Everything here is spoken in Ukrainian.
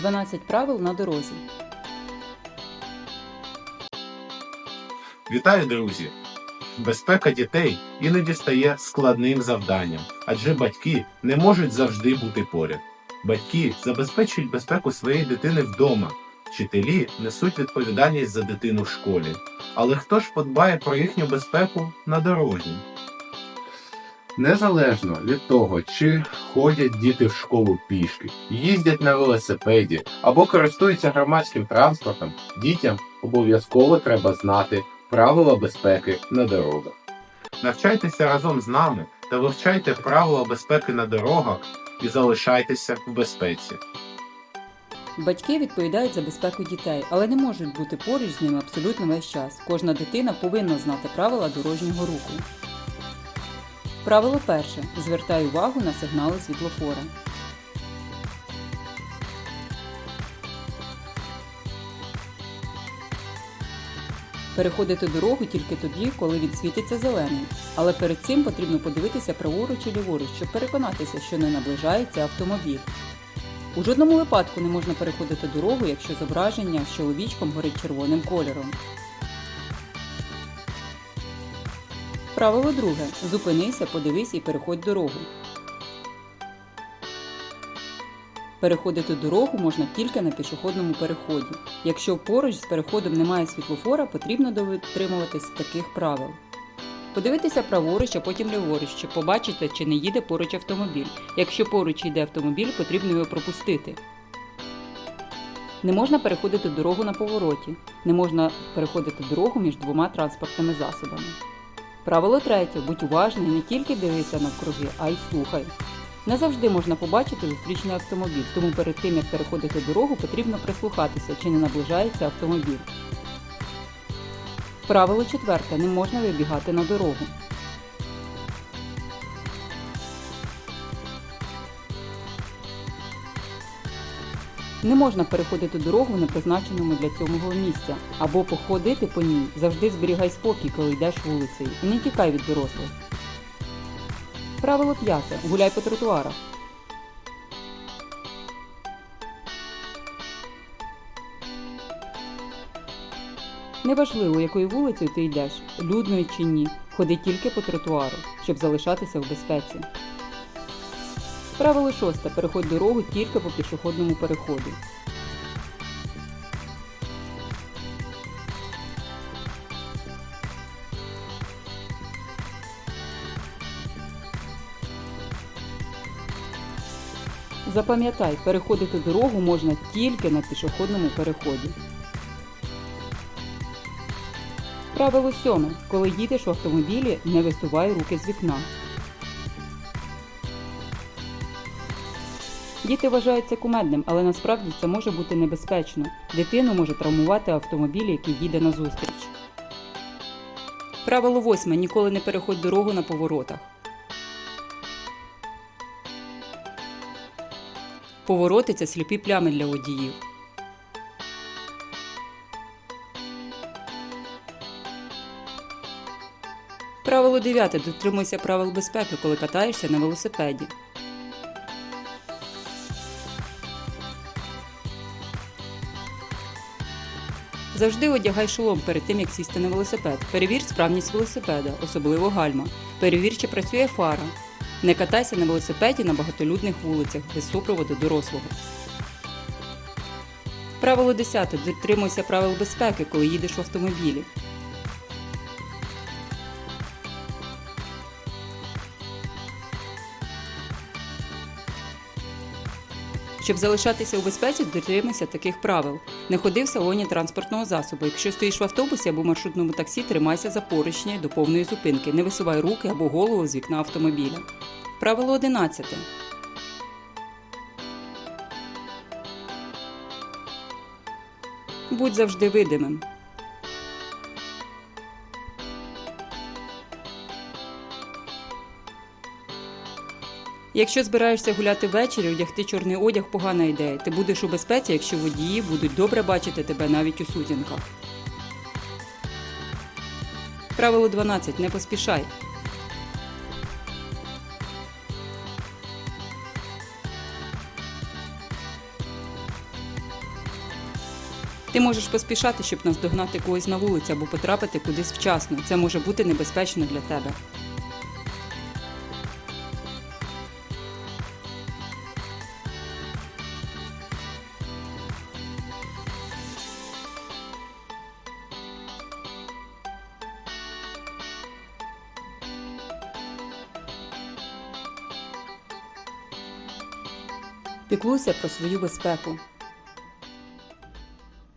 12 правил на дорозі. Вітаю, друзі! Безпека дітей іноді стає складним завданням, адже батьки не можуть завжди бути поряд. Батьки забезпечують безпеку своєї дитини вдома, вчителі несуть відповідальність за дитину в школі. Але хто ж подбає про їхню безпеку на дорозі? Незалежно від того, чи ходять діти в школу пішки, їздять на велосипеді або користуються громадським транспортом, дітям обов'язково треба знати правила безпеки на дорогах. Навчайтеся разом з нами та вивчайте правила безпеки на дорогах і залишайтеся в безпеці. Батьки відповідають за безпеку дітей, але не можуть бути поруч з ними абсолютно весь час. Кожна дитина повинна знати правила дорожнього руху. Правило перше. Звертай увагу на сигнали світлофора. Переходити дорогу тільки тоді, коли він світиться зелений. Але перед цим потрібно подивитися праворуч і ліворуч, щоб переконатися, що не наближається автомобіль. У жодному випадку не можна переходити дорогу, якщо зображення з чоловічком горить червоним кольором. Правило друге. Зупинися, подивись і переходь дорогу. Переходити дорогу можна тільки на пішохідному переході. Якщо поруч з переходом немає світлофора, потрібно дотримуватись таких правил. Подивитися праворуч, а потім ліворуч, щоб побачити, чи не їде поруч автомобіль. Якщо поруч йде автомобіль, потрібно його пропустити. Не можна переходити дорогу на повороті. Не можна переходити дорогу між двома транспортними засобами. Правило третє. Будь уважний, не тільки дивися навкруги, а й слухай. Не завжди можна побачити зустрічний автомобіль, тому перед тим як переходити дорогу, потрібно прислухатися, чи не наближається автомобіль. Правило четверте. Не можна вибігати на дорогу. Не можна переходити дорогу в непризначеному для цього місця або походити по ній. Завжди зберігай спокій, коли йдеш вулицею, не тікай від дорослих. Правило п'яте. Гуляй по тротуарах. Неважливо, якою вулицею ти йдеш, людною чи ні, ходи тільки по тротуару, щоб залишатися в безпеці. Правило шосте. Переходь дорогу тільки по пішохідному переходу. Запам'ятай, переходити дорогу можна тільки на пішохідному переході. Правило сьоме. Коли їдеш в автомобілі, не висувай руки з вікна. Діти вважають це кумедним, але насправді це може бути небезпечно. Дитину може травмувати автомобіль, який їде назустріч. Правило восьме. Ніколи не переходь дорогу на поворотах. Повороти це сліпі плями для водіїв. Правило 9. Дотримуйся правил безпеки, коли катаєшся на велосипеді. Завжди одягай шолом перед тим, як сісти на велосипед. Перевір справність велосипеда, особливо гальма. Перевір, чи працює фара. Не катайся на велосипеді на багатолюдних вулицях без супроводу дорослого. Правило 10. Дотримуйся правил безпеки, коли їдеш в автомобілі. Щоб залишатися у безпеці, дотримайся таких правил. Не ходи в салоні транспортного засобу. Якщо стоїш в автобусі або маршрутному таксі, тримайся за поручні до повної зупинки. Не висувай руки або голову з вікна автомобіля. Правило 11. Будь завжди видимим. Якщо збираєшся гуляти ввечері, одягти чорний одяг погана ідея. Ти будеш у безпеці, якщо водії будуть добре бачити тебе навіть у сутінках. Правило 12. Не поспішай. Ти можеш поспішати, щоб наздогнати когось на вулиці або потрапити кудись вчасно. Це може бути небезпечно для тебе. Піклуйся про свою безпеку.